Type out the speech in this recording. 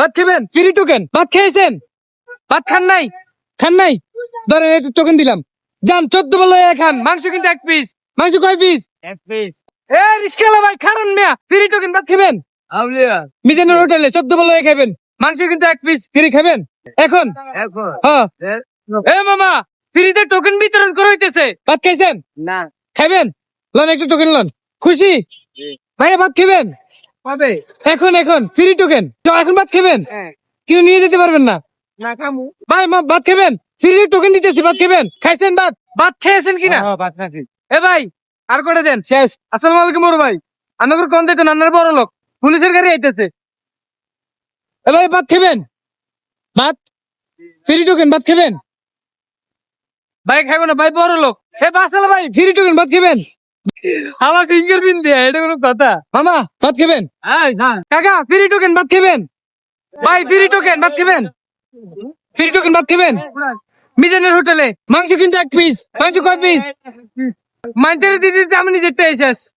ভাত খাবেন? Free token ভাত খেয়েছেন? ভাত খান নাই? খান নাই? ধরেন এই টোকেন দিলাম। যান চোদ্দ বলো খান। মাংস কিন্তু এক পিস মাংস কয় পিস এক পিস এ রিস্কালা ভাই খারান মিয়া। ফ্রি টোকেন ভাত খাবেন? আউলিয়া। মিজানের হোটেলে চোদ্দ বলো খাবেন মাংস কিন্তু এক পিস ফ্রি খাবেন এখন? এখন। হ্যাঁ এ- মামা ফ্রিতে টোকেন বিতরণ করা হইতেছে। ভাত খাইছেন? না। খাবেন লন একটু টোকেন লন। খুশি? জি। ভাইয়া ভাত খাবেন? পাবে এখন এখন ফ্রি টোকেন তো এখন ভাত খাবেন? হ্যাঁ। কেউ নিয়ে যেতে পারবেন না? না কামু ভাই মা ভাত খাবেন? ফ্রি টোকেন দিতেছি ভাত খাবেন? খাইছেন ভাত? ভাত খেয়েছেন কিনা? হ্যাঁ ভাত খাচ্ছি এ ভাই আর করে দেন? শেষ। আসসালামু আলাইকুম ওর ভাই। আনগর কোন দিতেন আন্নার বড় লোক। পুলিশের গাড়ি আইতেছে। এ ভাই ভাত খাবেন? ভাত? ফ্রি টোকেন ভাত খাবেন? ভাই খাব না ভাই বড় লোক। এ বাসালা ভাই ফ্রি টোকেন ভাত খাবেন? আমার ফিঙ্গার প্রিন্ট দেয়া এটা কোনো কথা? মামা ভাত খাবেন? কাকা ফ্রি টোকেন ভাত খাবেন? ভাই ফ্রি টোকেন ভাত খাবেন? ফ্রি টোকেন ভাত খাবেন? মিজানের হোটেলে। মাংস কিন্তু এক পিস মাংস কয় পিস মাইন্টারে দিতে আমি নিজেরটাই শেষ।